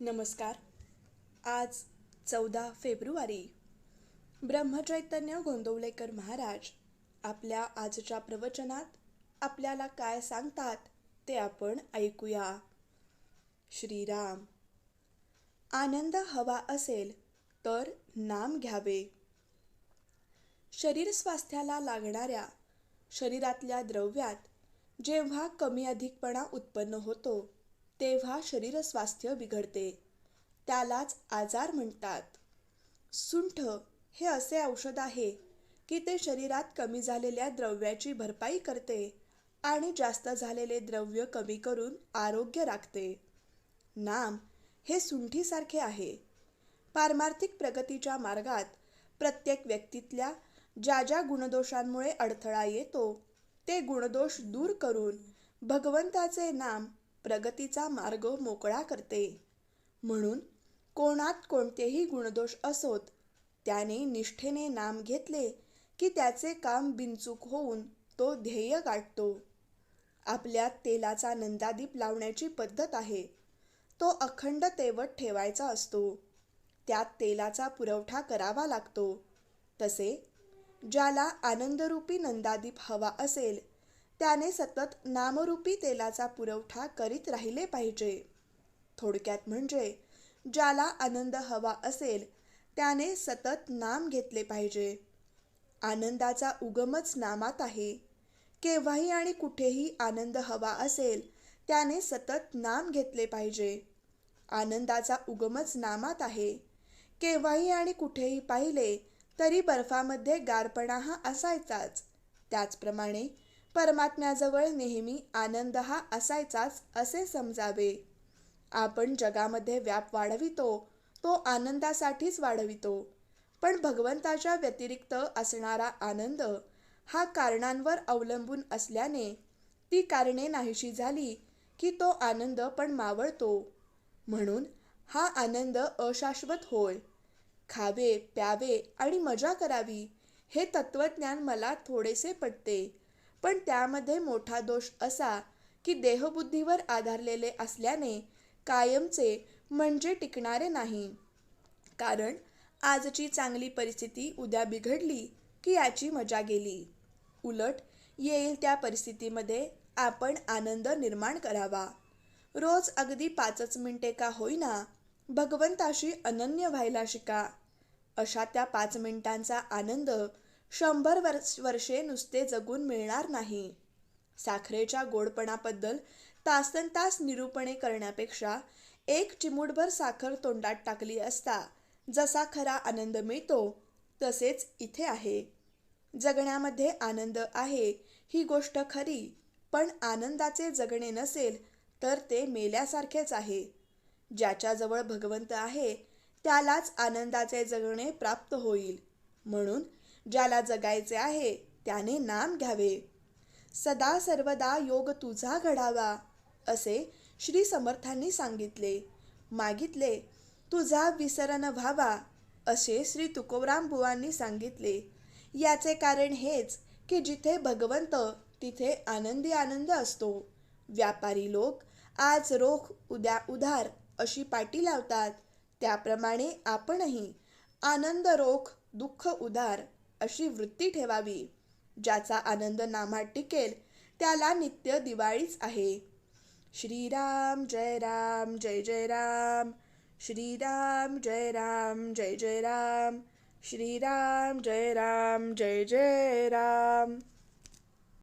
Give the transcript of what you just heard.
नमस्कार. आज चौदा फेब्रुवारी. ब्रह्मचैतन्य गोंदवलेकर महाराज आपल्या आजच्या प्रवचनात आपल्याला काय सांगतात ते आपण ऐकूया. श्रीराम. आनंद हवा असेल तर नाम घ्यावे. शरीर स्वास्थ्याला लागणाऱ्या शरीरातल्या द्रव्यात जेव्हा कमी अधिकपणा उत्पन्न होतो तेव्हा शरीर स्वास्थ्य बिघडते. त्यालाच आजार म्हणतात. सुंठ हे असे औषध आहे की ते शरीरात कमी झालेल्या द्रव्याची भरपाई करते आणि जास्त झालेले द्रव्य कमी करून आरोग्य राखते. नाम हे सुंठीसारखे आहे. पारमार्थिक प्रगतीच्या मार्गात प्रत्येक व्यक्तीतल्या ज्या ज्या गुणदोषांमुळे अडथळा येतो ते गुणदोष दूर करून भगवंताचे नाम प्रगतीचा मार्ग मोकळा करते. म्हणून कोणात कोणतेही गुणदोष असोत त्याने निष्ठेने नाम घेतले की त्याचे काम बिनचूक होऊन तो ध्येय गाठतो. आपल्यात तेलाचा नंदादीप लावण्याची पद्धत आहे. तो अखंड तेवत ठेवायचा असतो. त्यात तेलाचा पुरवठा करावा लागतो. तसे ज्याला आनंदरूपी नंदादीप हवा असेल त्याने सतत नामरूपी तेलाचा पुरवठा करीत राहिले पाहिजे. थोडक्यात म्हणजे ज्याला आनंद हवा असेल त्याने सतत नाम घेतले पाहिजे. आनंदाचा उगमच नामात आहे. केव्हाही आणि कुठेही आनंद हवा असेल त्याने सतत नाम घेतले पाहिजे. आनंदाचा उगमच नामात आहे. केव्हाही आणि कुठेही पाहिले तरी बर्फामध्ये गारपणा हा असायचाच. त्याचप्रमाणे परमात्म्याजवळ नेहमी आनंद हा असायचाच असे समजावे. आपण जगामध्ये व्याप वाढवितो तो आनंदासाठीच वाढवितो. पण भगवंताच्या व्यतिरिक्त असणारा आनंद हा कारणांवर अवलंबून असल्याने ती कारणे नाहीशी झाली की तो आनंद पण मावळतो. म्हणून हा आनंद अशाश्वत होय. खावे प्यावे आणि मजा करावी हे तत्वज्ञान मला थोडेसे पटते. पण त्यामध्ये मोठा दोष असा की देहबुद्धीवर आधारलेले असल्याने कायमचे म्हणजे टिकणारे नाही. कारण आजची चांगली परिस्थिती उद्या बिघडली की याची मजा गेली. उलट येईल त्या परिस्थितीमध्ये आपण आनंद निर्माण करावा. रोज अगदी पाचच मिनटे का होईना भगवंताशी अनन्य व्हायला शिका. अशा त्या पाच मिनिटांचा आनंद शंभर वर्ष वर्षे नुसते जगून मिळणार नाही. साखरेच्या गोडपणाबद्दल तासन तास निरूपणे करण्यापेक्षा एक चिमूटभर साखर तोंडात टाकली असता जसा खरा आनंद मिळतो तसेच इथे आहे. जगण्यामध्ये आनंद आहे ही गोष्ट खरी पण आनंदाचे जगणे नसेल तर ते मेल्यासारखेच आहे. ज्याच्याजवळ भगवंत आहे त्यालाच आनंदाचे जगणे प्राप्त होईल. म्हणून ज्याला जगायचे आहे त्याने नाम घ्यावे. सदा सर्वदा योग तुझा घडावा असे श्री समर्थांनी सांगितले. मागितले तुझा विसरण व्हावा असे श्री तुकोराम बुवांनी सांगितले. याचे कारण हेच की जिथे भगवंत तिथे आनंदी आनंद असतो. व्यापारी लोक आज रोख उद्या उधार अशी पाटी लावतात. त्याप्रमाणे आपणही आनंद रोख दुःख उधार अशी वृत्ती ठेवावी ज्याचा आनंद नामात टिकेल त्याला नित्य दिवाळीच आहे. श्रीराम जय राम जय जय राम. श्रीराम जय राम जय जय राम. श्रीराम जय राम जय जय राम.